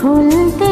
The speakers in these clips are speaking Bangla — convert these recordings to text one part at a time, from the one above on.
ভুলতে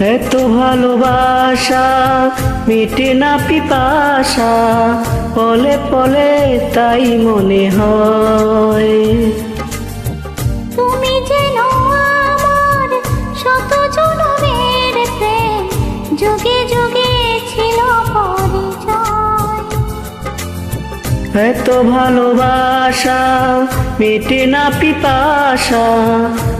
এত ভালোবাসা মিটে না পিপাসা পলে পলে তাই মনে হয়। এত ভালোবাসা মেটে না পিপাসা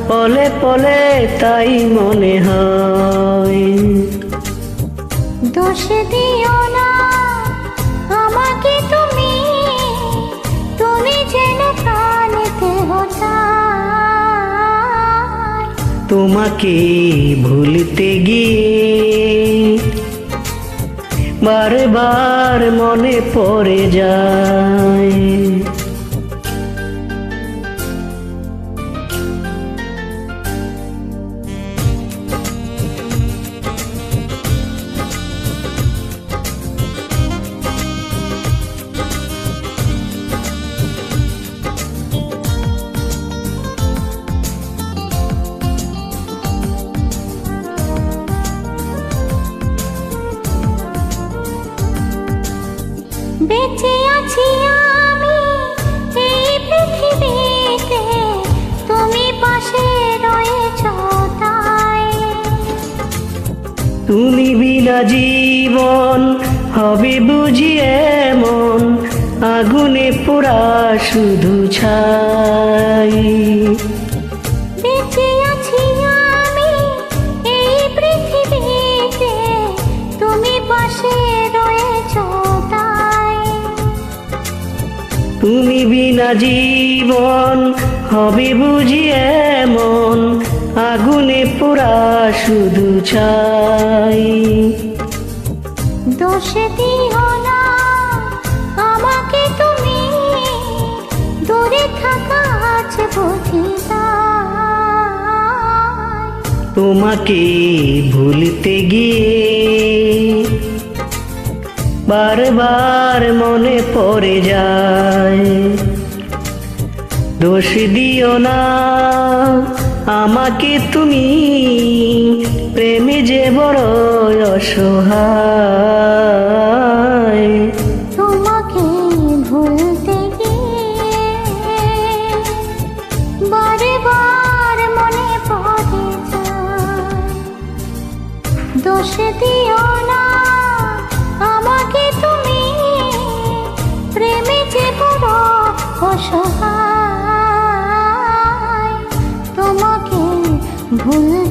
পলে পলে তাই মনে হয়। দোষ দিও না আমাকে তুমি তুমি যেন প্রাণেতে তোমাকে ভুলতে গিয়ে বারবার মনে পড়ে যায়। বেঁচে আছি আমি এই পৃথিবীতে। তুমি পাশে রয়েছ তাই। তুমি বিনা জীবন, হবে বুঝি এমন, আগুনে পোড়া শুধু ছাই। তুমি বিনা জীবন হবে বুঝি এমন। আগুনে পোড়া শুধু ছাই দোষ না আমাকে তুমি দূরে থাকা আছে বুঝি তোমাকে ভুলতে গিয়ে বারবার মনে পড়ে যায় দোষ দিও না, আমাকে তুমি প্রেমে যে বড় অসহায়। দোষ দিও না भूल